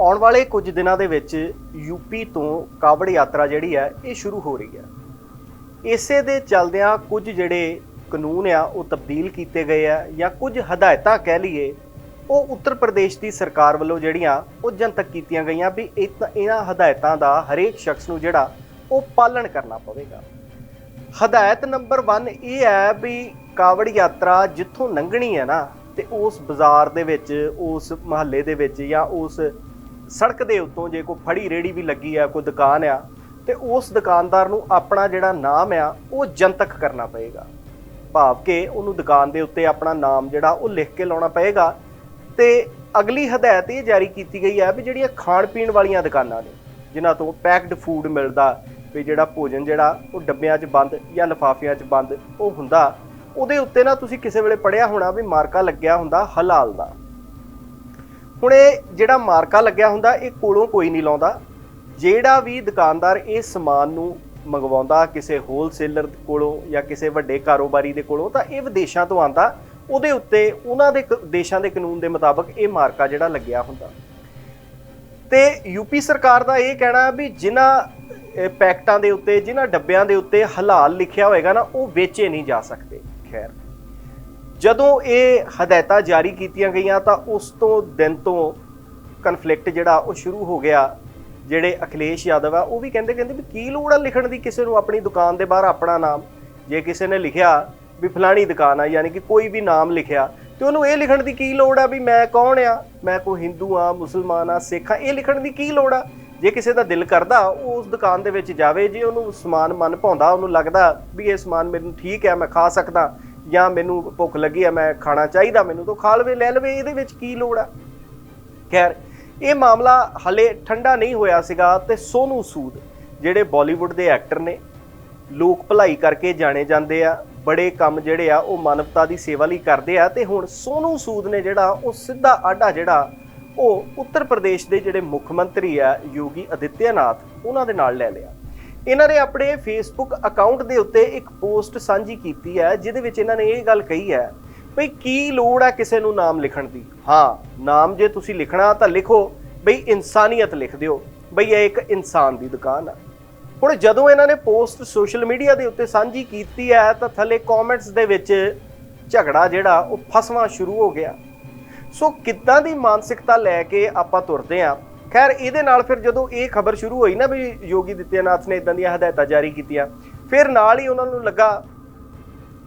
ਆਉਣ ਵਾਲੇ ਕੁਝ ਦਿਨਾਂ ਦੇ ਵਿੱਚ ਯੂਪੀ ਤੋਂ ਕਾਵੜ ਯਾਤਰਾ ਜਿਹੜੀ ਹੈ, ਇਹ ਸ਼ੁਰੂ ਹੋ ਰਹੀ ਹੈ। ਇਸੇ ਦੇ ਚਲਦਿਆਂ ਕੁਝ ਜਿਹੜੇ ਕਾਨੂੰਨ ਆ, ਉਹ ਤਬਦੀਲ ਕੀਤੇ ਗਏ ਆ ਜਾਂ ਕੁਝ ਹਦਾਇਤਾਂ ਕਹਿ ਲਈਏ, ਉਹ ਉੱਤਰ ਪ੍ਰਦੇਸ਼ ਦੀ ਸਰਕਾਰ ਵੱਲੋਂ ਜਿਹੜੀਆਂ, ਉਹ ਜਨਤਕ ਕੀਤੀਆਂ ਗਈਆਂ ਵੀ ਇਹ- ਇਹਨਾਂ ਹਦਾਇਤਾਂ ਦਾ ਹਰੇਕ ਸ਼ਖਸ ਨੂੰ ਜਿਹੜਾ, ਉਹ ਪਾਲਣ ਕਰਨਾ ਪਵੇਗਾ। ਹਦਾਇਤ ਨੰਬਰ 1 ਇਹ ਹੈ ਵੀ ਕਾਵੜ ਯਾਤਰਾ ਜਿੱਥੋਂ ਲੰਘਣੀ ਹੈ ਨਾ, ਤੇ ਉਸ ਬਾਜ਼ਾਰ ਦੇ ਵਿੱਚ, ਉਸ ਮਹੱਲੇ ਦੇ ਵਿੱਚ ਜਾਂ ਉਸ ਸੜਕ ਦੇ ਉੱਤੋਂ ਜੇ ਕੋਈ ਫੜੀ ਰੇੜੀ ਵੀ ਲੱਗੀ ਆ, ਕੋਈ ਦੁਕਾਨ ਆ, ਤੇ ਉਸ ਦੁਕਾਨਦਾਰ ਨੂੰ ਆਪਣਾ ਜਿਹੜਾ ਨਾਮ ਆ, ਉਹ ਜਨਤਕ ਕਰਨਾ ਪਏਗਾ। ਭਾਵ ਕਿ ਉਹਨੂੰ ਦੁਕਾਨ ਦੇ ਉੱਤੇ ਆਪਣਾ ਨਾਮ ਜਿਹੜਾ, ਉਹ ਲਿਖ ਕੇ ਲਾਉਣਾ ਪਏਗਾ। ਤੇ ਅਗਲੀ ਹਦਾਇਤ ਇਹ ਜਾਰੀ ਕੀਤੀ ਗਈ ਹੈ ਵੀ ਜਿਹੜੀਆਂ ਖਾਣ ਪੀਣ ਵਾਲੀਆਂ ਦੁਕਾਨਾਂ ਨੇ, ਜਿਨ੍ਹਾਂ ਤੋਂ ਪੈਕਡ ਫੂਡ ਮਿਲਦਾ, ਵੀ ਜਿਹੜਾ ਭੋਜਨ ਜਿਹੜਾ, ਉਹ ਡੱਬਿਆਂ 'ਚ ਬੰਦ ਜਾਂ ਲਿਫਾਫਿਆਂ 'ਚ ਬੰਦ ਉਹ ਹੁੰਦਾ, ਉਹਦੇ ਉੱਤੇ ਨਾ ਤੁਸੀਂ ਕਿਸੇ ਵੇਲੇ ਪੜਿਆ ਹੋਣਾ ਵੀ ਮਾਰਕਾ ਲੱਗਿਆ ਹੁੰਦਾ ਹਲਾਲ ਦਾ। ਹੁਣ ਇਹ ਜਿਹੜਾ ਮਾਰਕਾ ਲੱਗਿਆ ਹੁੰਦਾ, ਇਹ ਕੋਲੋਂ ਕੋਈ ਨਹੀਂ ਲਾਉਂਦਾ। ਜਿਹੜਾ ਵੀ ਦੁਕਾਨਦਾਰ ਇਹ ਸਮਾਨ ਨੂੰ ਮੰਗਵਾਉਂਦਾ ਕਿਸੇ ਹੋਲਸੇਲਰ ਕੋਲੋਂ ਜਾਂ ਕਿਸੇ ਵੱਡੇ ਕਾਰੋਬਾਰੀ ਦੇ ਕੋਲੋਂ, ਤਾਂ ਇਹ ਵਿਦੇਸ਼ਾਂ ਤੋਂ ਆਂਦਾ ਉਹਦੇ ਉੱਤੇ ਉਹਨਾਂ ਦੇ ਦੇਸ਼ਾਂ ਦੇ ਕਾਨੂੰਨ ਦੇ ਮੁਤਾਬਕ ਇਹ ਮਾਰਕਾ ਜਿਹੜਾ ਲੱਗਿਆ ਹੁੰਦਾ। ਤੇ ਯੂਪੀ ਸਰਕਾਰ ਦਾ ਇਹ ਕਹਿਣਾ ਵੀ ਜਿਨ੍ਹਾਂ ਪੈਕਟਾਂ ਦੇ ਉੱਤੇ, ਜਿਨ੍ਹਾਂ ਡੱਬਿਆਂ ਦੇ ਉੱਤੇ ਹਲਾਲ ਲਿਖਿਆ ਹੋਏਗਾ ਨਾ, ਉਹ ਵੇਚੇ ਨਹੀਂ ਜਾ ਸਕਦੇ। ਖੈਰ ਜਦੋਂ ਇਹ ਹਦਾਇਤਾਂ ਜਾਰੀ ਕੀਤੀਆਂ ਗਈਆਂ ਤਾਂ ਉਸ ਤੋਂ ਦਿਨ ਤੋਂ ਕਨਫਲਿਕਟ ਜਿਹੜਾ ਉਹ ਸ਼ੁਰੂ ਹੋ ਗਿਆ। ਜਿਹੜੇ ਅਖਿਲੇਸ਼ ਯਾਦਵ ਆ, ਉਹ ਵੀ ਕਹਿੰਦੇ ਕਹਿੰਦੇ ਵੀ ਕੀ ਲੋੜ ਆ ਲਿਖਣ ਦੀ? ਕਿਸੇ ਨੂੰ ਆਪਣੀ ਦੁਕਾਨ ਦੇ ਬਾਹਰ ਆਪਣਾ ਨਾਮ। ਜੇ ਕਿਸੇ ਨੇ ਲਿਖਿਆ ਵੀ ਫਲਾਣੀ ਦੁਕਾਨ ਆ, ਯਾਨੀ ਕਿ ਕੋਈ ਵੀ ਨਾਮ ਲਿਖਿਆ, ਤੇ ਉਹਨੂੰ ਇਹ ਲਿਖਣ ਦੀ ਕੀ ਲੋੜ ਆ ਵੀ ਮੈਂ ਕੌਣ ਆ? ਮੈਂ ਕੋਈ ਹਿੰਦੂ ਆ, ਮੁਸਲਮਾਨ ਆ, ਸਿੱਖ ਆ, ਇਹ ਲਿਖਣ ਦੀ ਕੀ ਲੋੜ ਆ? ਜੇ ਕਿਸੇ ਦਾ ਦਿਲ ਕਰਦਾ ਉਹ ਉਸ ਦੁਕਾਨ ਦੇ ਵਿੱਚ ਜਾਵੇ, ਜੇ ਉਹਨੂੰ ਸਮਾਨ ਮਨ ਭਾਉਂਦਾ, ਉਹਨੂੰ ਲੱਗਦਾ ਵੀ ਇਹ ਸਮਾਨ ਮੈਨੂੰ ਠੀਕ ਹੈ ਮੈਂ ਖਾ ਸਕਦਾ ਜਾਂ ਮੈਨੂੰ ਭੁੱਖ ਲੱਗੀ ਆ, ਮੈਂ ਖਾਣਾ ਚਾਹੀਦਾ ਮੈਨੂੰ, ਤਾਂ ਖਾ ਲਵੇ ਲੈ ਲਵੇ, ਇਹਦੇ ਵਿੱਚ ਕੀ ਲੋੜ ਆ? ਖੈਰ, ਇਹ ਮਾਮਲਾ ਹਲੇ ਠੰਡਾ ਨਹੀਂ ਹੋਇਆ ਸੀਗਾ ਤੇ ਸੋਨੂ ਸੂਦ, ਜਿਹੜੇ ਬਾਲੀਵੁੱਡ ਦੇ ਐਕਟਰ ਨੇ, ਲੋਕ ਭਲਾਈ ਕਰਕੇ ਜਾਣੇ ਜਾਂਦੇ ਆ, ਬੜੇ ਕੰਮ ਜਿਹੜੇ ਆ, ਉਹ ਮਾਨਵਤਾ ਦੀ ਸੇਵਾ ਲਈ ਕਰਦੇ ਆ, ਤੇ ਹੁਣ ਸੋਨੂ ਸੂਦ ਨੇ ਜਿਹੜਾ, ਉਹ ਸਿੱਧਾ ਆਡਾ ਜਿਹੜਾ, ਉਹ ਉੱਤਰ ਪ੍ਰਦੇਸ਼ ਦੇ ਜਿਹੜੇ ਮੁੱਖ ਮੰਤਰੀ ਆ, ਯੋਗੀ ਅਦਿੱਤਿਆਨਾਥ ਉਹਨਾਂ ਦੇ ਨਾਲ ਲੈ ਲਿਆ। ਇਹਨਾਂ ਨੇ ਆਪਣੇ ਫੇਸਬੁੱਕ ਅਕਾਊਂਟ ਦੇ ਉੱਤੇ ਇੱਕ ਪੋਸਟ ਸਾਂਝੀ ਕੀਤੀ ਹੈ, ਜਿਹਦੇ ਵਿੱਚ ਇਹਨਾਂ ਨੇ ਇਹ ਗੱਲ ਕਹੀ ਹੈ ਭਈ ਕੀ ਲੋੜ ਹੈ ਕਿਸੇ ਨੂੰ ਨਾਮ ਲਿਖਣ ਦੀ? ਹਾਂ, ਨਾਮ ਜੇ ਤੁਸੀਂ ਲਿਖਣਾ ਤਾਂ ਲਿਖੋ, ਬਈ ਇਨਸਾਨੀਅਤ ਲਿਖ ਦਿਓ, ਬਈ ਇਹ ਇੱਕ ਇਨਸਾਨ ਦੀ ਦੁਕਾਨ ਆ। ਹੁਣ ਜਦੋਂ ਇਹਨਾਂ ਨੇ ਪੋਸਟ ਸੋਸ਼ਲ ਮੀਡੀਆ ਦੇ ਉੱਤੇ ਸਾਂਝੀ ਕੀਤੀ ਹੈ, ਤਾਂ ਥੱਲੇ ਕਮੈਂਟਸ ਦੇ ਵਿੱਚ ਝਗੜਾ ਜਿਹੜਾ, ਉਹ ਫਸਵਾ ਸ਼ੁਰੂ ਹੋ ਗਿਆ। ਸੋ ਕਿੱਦਾਂ ਦੀ ਮਾਨਸਿਕਤਾ ਲੈ ਕੇ ਆਪਾਂ ਤੁਰਦੇ ਆ ਖੈਰ, ਇਹਦੇ ਨਾਲ ਫਿਰ ਜਦੋਂ ਇਹ ਖਬਰ ਸ਼ੁਰੂ ਹੋਈ ਨਾ ਵੀ ਯੋਗੀ ਦਿੱਤਿਆਨਾਥ ਨੇ ਇਦਾਂ ਦੀਆਂ ਹਦਾਇਤਾਂ ਜਾਰੀ ਕੀਤੀਆਂ, ਫਿਰ ਨਾਲ ਹੀ ਉਹਨਾਂ ਨੂੰ ਲੱਗਾ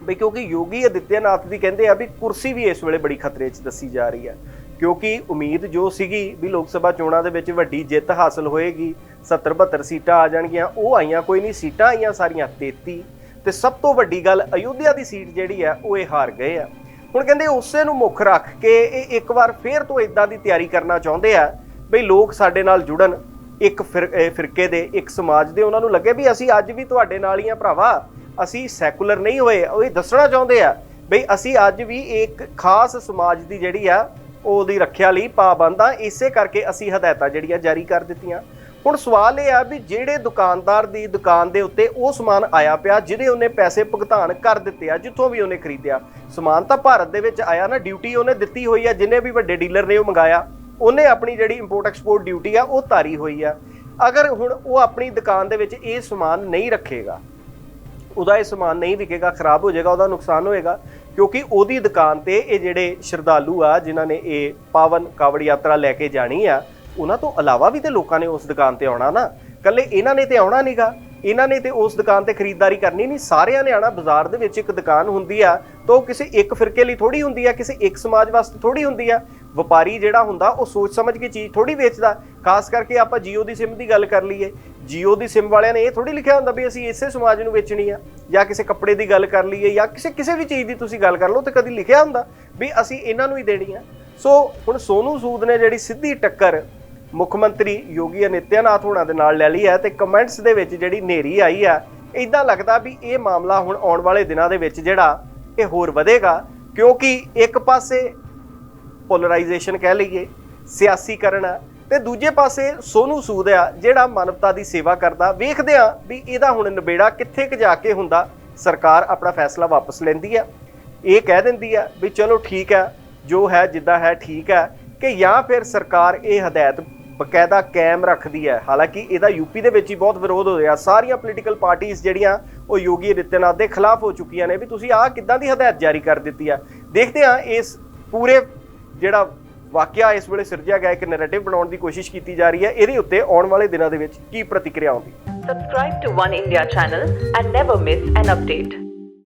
ਵੀ ਕਿਉਂਕਿ ਯੋਗੀ ਅਦਿੱਤਿਆਨਾਥ ਦੀ ਕਹਿੰਦੇ ਆ ਵੀ ਕੁਰਸੀ ਵੀ ਇਸ ਵੇਲੇ ਬੜੀ ਖਤਰੇ 'ਚ ਦੱਸੀ ਜਾ ਰਹੀ ਹੈ। ਕਿਉਂਕਿ ਉਮੀਦ ਜੋ ਸੀਗੀ ਵੀ ਲੋਕ ਸਭਾ ਚੋਣਾਂ ਦੇ ਵਿੱਚ ਵੱਡੀ ਜਿੱਤ ਹਾਸਲ ਹੋਏਗੀ 70 72 ਸੀਟਾਂ ਆ ਜਾਣਗੀਆਂ, ਉਹ ਆਈਆਂ, ਕੋਈ ਨਹੀਂ, ਸੀਟਾਂ ਆਈਆਂ ਸਾਰੀਆਂ 33 ਤੇ ਸਭ ਤੋਂ ਵੱਡੀ ਗੱਲ ਅਯੁੱਧਿਆ ਦੀ ਸੀਟ ਜਿਹੜੀ ਆ ਉਹ ਇਹ ਹਾਰ ਗਏ ਆ। ਹੁਣ ਕਹਿੰਦੇ ਉਸੇ ਨੂੰ ਮੁੱਖ ਰੱਖ ਕੇ ਇਹ ਇੱਕ ਵਾਰ ਫੇਰ ਤੋਂ ਇਦਾਂ ਦੀ ਤਿਆਰੀ ਕਰਨਾ ਚਾਹੁੰਦੇ ਆ ਬਈ ਲੋਕ ਸਾਡੇ ਨਾਲ ਜੁੜਨ, ਇੱਕ ਫਿਰ- ਫਿਰਕੇ ਦੇ, ਇੱਕ ਸਮਾਜ ਦੇ, ਉਹਨਾਂ ਨੂੰ ਲੱਗੇ ਵੀ ਅਸੀਂ ਅੱਜ ਵੀ ਤੁਹਾਡੇ ਨਾਲ ਹੀ ਆ ਭਰਾਵਾ। ਅਸੀਂ ਸੈਕੂਲਰ ਨਹੀਂ ਹੋਏ, ਉਹ ਇਹ ਦੱਸਣਾ ਚਾਹੁੰਦੇ ਆ ਬਈ ਅਸੀਂ ਅੱਜ ਵੀ ਇੱਕ ਖਾਸ ਸਮਾਜ ਦੀ ਜਿਹੜੀ ਆ, ਉਹਦੀ ਰੱਖਿਆ ਲਈ ਪਾਬੰਦ ਆ। ਇਸੇ ਕਰਕੇ ਅਸੀਂ ਹਦਾਇਤਾਂ ਜਿਹੜੀਆਂ ਜਾਰੀ ਕਰ ਦਿੱਤੀਆਂ। ਹੁਣ ਸਵਾਲ ਇਹ ਆ ਵੀ ਜਿਹੜੇ ਦੁਕਾਨਦਾਰ ਦੀ ਦੁਕਾਨ ਦੇ ਉੱਤੇ ਉਹ ਸਮਾਨ ਆਇਆ ਪਿਆ, ਜਿਹਦੇ ਉਹਨੇ ਪੈਸੇ ਭੁਗਤਾਨ ਕਰ ਦਿੱਤੇ ਆ, ਜਿੱਥੋਂ ਵੀ ਉਹਨੇ ਖਰੀਦਿਆ। ਸਮਾਨ ਤਾਂ ਭਾਰਤ ਦੇ ਵਿੱਚ ਆਇਆ ਨਾ, ਡਿਊਟੀ ਉਹਨੇ ਦਿੱਤੀ ਹੋਈ ਆ, ਜਿੰਨੇ ਵੀ ਵੱਡੇ ਡੀਲਰ ਨੇ ਉਹ ਮੰਗਾਇਆ। ਉਹਨੇ ਆਪਣੀ ਜਿਹੜੀ ਇੰਪੋਰਟ ਐਕਸਪੋਰਟ ਡਿਊਟੀ ਆ, ਉਹ ਤਾਰੀ ਹੋਈ ਆ। ਅਗਰ ਹੁਣ ਉਹ ਆਪਣੀ ਦੁਕਾਨ ਦੇ ਵਿੱਚ ਇਹ ਸਮਾਨ ਨਹੀਂ ਰੱਖੇਗਾ, ਉਹਦਾ ਇਹ ਸਮਾਨ ਨਹੀਂ ਵਿਕੇਗਾ, ਖਰਾਬ ਹੋ ਜਾਏਗਾ, ਉਹਦਾ ਨੁਕਸਾਨ ਹੋਏਗਾ, ਕਿਉਂਕਿ ਉਹਦੀ ਦੁਕਾਨ ਤੇ ਇਹ ਜਿਹੜੇ ਸ਼ਰਧਾਲੂ ਆ, ਜਿਨ੍ਹਾਂ ਨੇ ਇਹ ਪਾਵਨ ਕਾਵੜ ਯਾਤਰਾ ਲੈ ਕੇ ਜਾਣੀ ਆ, ਉਹਨਾਂ ਤੋਂ ਇਲਾਵਾ ਵੀ ਤੇ ਲੋਕਾਂ ਨੇ ਉਸ ਦੁਕਾਨ ਤੇ ਆਉਣਾ ਨਾ। ਕੱਲੇ ਇਹਨਾਂ ਨੇ ਤੇ ਆਉਣਾ ਨਹੀਂਗਾ ਇਹਨਾਂ ਨੇ ਤੇ ਉਸ ਦੁਕਾਨ ਤੇ ਖਰੀਦਦਾਰੀ ਕਰਨੀ ਨਹੀਂ। ਸਾਰਿਆਂ ਨੇ ਆਣਾ ਬਾਜ਼ਾਰ ਦੇ ਵਿੱਚ ਇੱਕ ਦੁਕਾਨ ਹੁੰਦੀ ਆ, ਤਾਂ ਉਹ ਕਿਸੇ ਇੱਕ ਫਿਰਕੇ ਲਈ ਥੋੜੀ ਹੁੰਦੀ ਆ, ਕਿਸੇ ਇੱਕ ਸਮਾਜ ਵਾਸਤੇ ਥੋੜੀ ਹੁੰਦੀ ਆ। ਵਪਾਰੀ ਜਿਹੜਾ ਹੁੰਦਾ, ਉਹ ਸੋਚ ਸਮਝ ਕੇ ਚੀਜ਼ ਥੋੜੀ ਵੇਚਦਾ। ਖਾਸ ਕਰਕੇ ਆਪਾਂ ਜੀਓ ਦੀ ਸਿਮ ਦੀ ਗੱਲ ਕਰ ਲਈਏ। ਜੀਓ ਦੀ ਸਿਮ ਵਾਲਿਆਂ ਨੇ ਇਹ ਥੋੜੀ ਲਿਖਿਆ ਹੁੰਦਾ ਵੀ ਅਸੀਂ ਇਸੇ ਸਮਾਜ ਨੂੰ ਵੇਚਣੀ ਆ, ਜਾਂ ਕਿਸੇ ਕੱਪੜੇ ਦੀ ਗੱਲ ਕਰ ਲਈਏ, ਜਾਂ ਕਿਸੇ ਕਿਸੇ ਵੀ ਚੀਜ਼ ਦੀ ਤੁਸੀਂ ਗੱਲ ਕਰ ਲਓ, ਤੇ ਕਦੀ ਲਿਖਿਆ ਹੁੰਦਾ ਵੀ ਅਸੀਂ ਇਹਨਾਂ ਨੂੰ ਹੀ ਦੇਣੀ ਆ। ਸੋ ਹੁਣ ਸੋਨੂ ਸੂਦ ਨੇ ਜਿਹੜੀ ਸਿੱਧੀ ਟੱਕਰ ਮੁੱਖ ਮੰਤਰੀ ਯੋਗੀ ਅਨਿਤਿਆਨਾਥ ਹੋਣਾ ਦੇ ਨਾਲ ਲੈ ਲਈ ਹੈ, ਤੇ ਕਮੈਂਟਸ ਦੇ ਵਿੱਚ ਜਿਹੜੀ ਨੇਰੀ ਆਈ ਆ ਇਦਾਂ ਲੱਗਦਾ ਵੀ ਇਹ ਮਾਮਲਾ ਹੁਣ ਆਉਣ ਵਾਲੇ ਦਿਨਾਂ ਦੇ ਵਿੱਚ ਜਿਹੜਾ ਇਹ ਹੋਰ ਵਧੇਗਾ, ਕਿਉਂਕਿ ਇੱਕ ਪਾਸੇ ਪੋਲਰਾਈਜੇਸ਼ਨ ਕਹਿ ਲਈਏ, ਸਿਆਸੀਕਰਨ ਆ। ਤੇ ਦੂਜੇ ਪਾਸੇ ਸੋਨੂ ਸੂਦ ਆ, ਜਿਹੜਾ ਮਾਨਵਤਾ ਦੀ ਸੇਵਾ ਕਰਦਾ, ਵੇਖਦੇ ਆ ਵੀ ਇਹਦਾ ਹੁਣ ਨਿਬੇੜਾ ਕਿੱਥੇ ਕ ਜਾ ਕੇ ਹੁੰਦਾ, ਸਰਕਾਰ ਆਪਣਾ ਫੈਸਲਾ ਵਾਪਸ ਲੈਂਦੀ ਆ। ਇਹ ਕਹਿ ਦਿੰਦੀ ਆ ਵੀ ਚਲੋ ਠੀਕ ਆ, ਜੋ ਹੈ ਜਿੱਦਾਂ ਹੈ ਠੀਕ ਆ, ਕਿ ਜਾਂ ਫਿਰ ਸਰਕਾਰ ਇਹ ਹਦਾਇਤ ਬਕਾਇਦਾ ਕਾਇਮ ਰੱਖਦੀ ਹੈ ਹਾਲਾਂਕਿ ਇਹਦਾ ਯੂਪੀ ਦੇ ਵਿੱਚ ਹੀ ਬਹੁਤ ਵਿਰੋਧ ਹੋ ਰਿਹਾ। ਸਾਰੀਆਂ ਪੋਲੀਟੀਕਲ ਪਾਰਟੀਆਂ ਜਿਹੜੀਆਂ, ਉਹ ਯੋਗੀ ਆਦਿੱਤਿਆਨਾਥ ਦੇ ਖਿਲਾਫ ਹੋ ਚੁੱਕੀਆਂ ਨੇ ਵੀ ਤੁਸੀਂ ਆਹ ਕਿੱਦਾਂ ਦੀ ਹਦਾਇਤ ਜਾਰੀ ਕਰ ਦਿੱਤੀ ਆ? ਦੇਖਦੇ ਹਾਂ ਇਸ ਪੂਰੇ ਜਿਹੜਾ ਵਾਕਿਆ ਇਸ ਵੇਲੇ ਸਿਰਜਿਆ ਗਿਆ, ਇੱਕ ਨੈਰੇਟਿਵ ਬਣਾਉਣ ਦੀ ਕੋਸ਼ਿਸ਼ ਕੀਤੀ ਜਾ ਰਹੀ ਹੈ, ਇਹਦੇ ਉੱਤੇ ਆਉਣ ਵਾਲੇ ਦਿਨਾਂ ਦੇ ਵਿੱਚ ਕੀ ਪ੍ਰਤੀਕਿਰਿਆ ਆਉਂਦੀ Subscribe to One India channel and never miss an update.